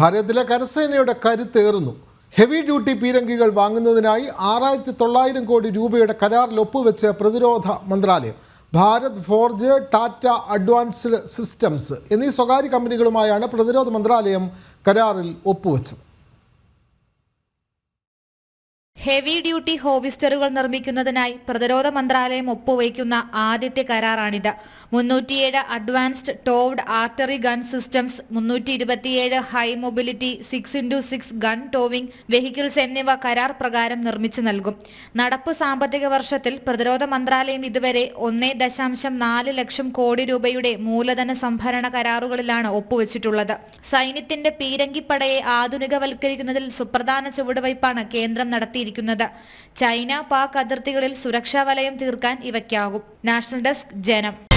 ഭാരതത്തിലെ കരസേനയുടെ കരുത്തേറുന്നു. Heavy duty പീരങ്കികൾ വാങ്ങുന്നതിനായി ആറായിരത്തി തൊള്ളായിരം കോടി രൂപയുടെ കരാറിൽ ഒപ്പുവെച്ച് പ്രതിരോധ മന്ത്രാലയം Bharat Forge Tata Advanced Systems എന്നീ സ്വകാര്യ കമ്പനികളുമായാണ് പ്രതിരോധ മന്ത്രാലയം കരാറിൽ ഒപ്പുവെച്ചത്. ഹെവി ഡ്യൂട്ടി ഹോവിസ്റ്ററുകൾ നിർമ്മിക്കുന്നതിനായി പ്രതിരോധ മന്ത്രാലയം ഒപ്പുവയ്ക്കുന്ന ആദ്യത്തെ കരാറാണിത്. മുന്നൂറ്റിയേഴ് advanced towed artillery gun systems മുന്നൂറ്റി ഇരുപത്തിയേഴ് high mobility six into six gun towing vehicles എന്നിവ കരാർ പ്രകാരം നിർമ്മിച്ചു നൽകും. നടപ്പ് സാമ്പത്തിക വർഷത്തിൽ പ്രതിരോധ മന്ത്രാലയം ഇതുവരെ ഒന്നേ ദശാംശം നാല് ലക്ഷം കോടി രൂപയുടെ മൂലധന സംഭരണ കരാറുകളിലാണ് ഒപ്പുവെച്ചിട്ടുള്ളത്. സൈന്യത്തിന്റെ പീരങ്കിപ്പടയെ ആധുനികവൽക്കരിക്കുന്നതിൽ സുപ്രധാന ചുവടുവയ്പാണ് കേന്ദ്രം നടത്തിയിരിക്കുന്നത് ചൈന പാക് അതിർത്തികളിൽ സുരക്ഷാ വലയം തീർക്കാൻ ഇവയ്ക്കാകും. നാഷണൽ ഡെസ്ക് ജനം.